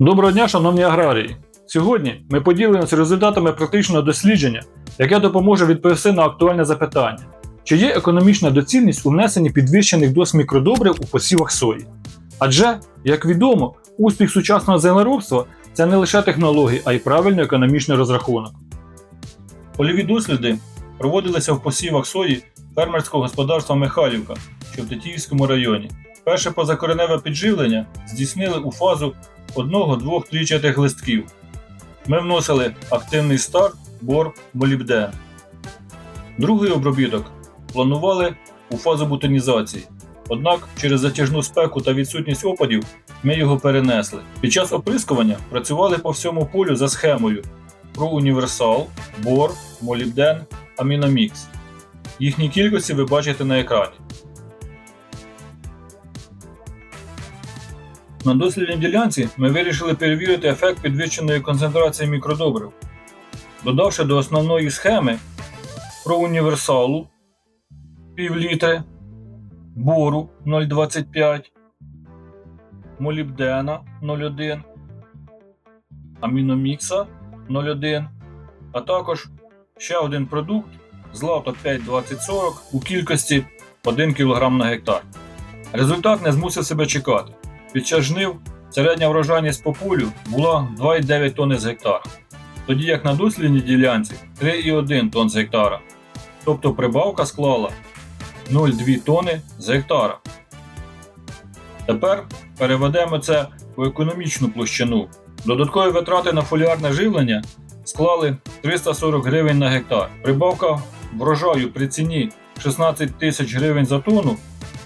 Доброго дня, шановні аграрії! Сьогодні ми поділимося результатами практичного дослідження, яке допоможе відповісти на актуальне запитання: чи є економічна доцільність у внесенні підвищених доз мікродобрив у посівах сої? Адже, як відомо, успіх сучасного землеробства це не лише технології, а й правильний економічний розрахунок. Польові досліди проводилися в посівах сої фермерського господарства Михайлівка, що в Тетіївському районі. Перше позакореневе підживлення здійснили у фазу одного, двох, трічатих листків. Ми вносили активний старт, бор, молібден. Другий обробіток планували у фазу бутонізації. Однак через затяжну спеку та відсутність опадів ми його перенесли. Під час оприскування працювали по всьому полю за схемою про універсал, бор, молібден, аміномікс. Їхні кількості ви бачите на екрані. На дослідній ділянці ми вирішили перевірити ефект підвищеної концентрації мікродобрив, додавши до основної схеми про універсалу пів літри, бору 0,25, молібдена 0,1, аміномікса 0,1, а також ще один продукт злато 5,2040 у кількості 1 кг на гектар. Результат не змусив себе чекати. Під час жнив середня врожайність по полю була 2,9 тонни з гектара, тоді як на дослідній ділянці 3,1 тонн з гектара. Тобто прибавка склала 0,2 тонни з гектара. Тепер переведемо це у економічну площину. Додаткові витрати на фоліарне живлення склали 340 гривень на гектар. Прибавка врожаю при ціні 16 тисяч гривень за тонну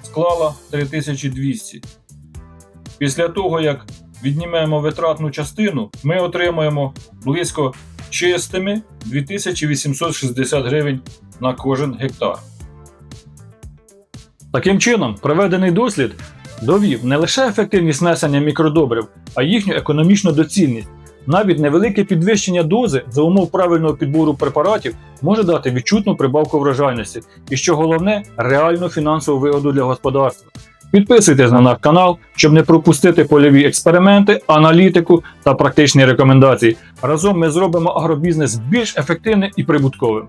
склала 3200. Після того, як віднімемо витратну частину, ми отримаємо близько чистими 2860 гривень на кожен гектар. Таким чином, проведений дослід довів не лише ефективність внесення мікродобрив, а їхню економічну доцільність. Навіть невелике підвищення дози за умов правильного підбору препаратів може дати відчутну прибавку врожайності і, що головне, реальну фінансову вигоду для господарства. Підписуйтесь на наш канал, щоб не пропустити польові експерименти, аналітику та практичні рекомендації. Разом ми зробимо агробізнес більш ефективним і прибутковим.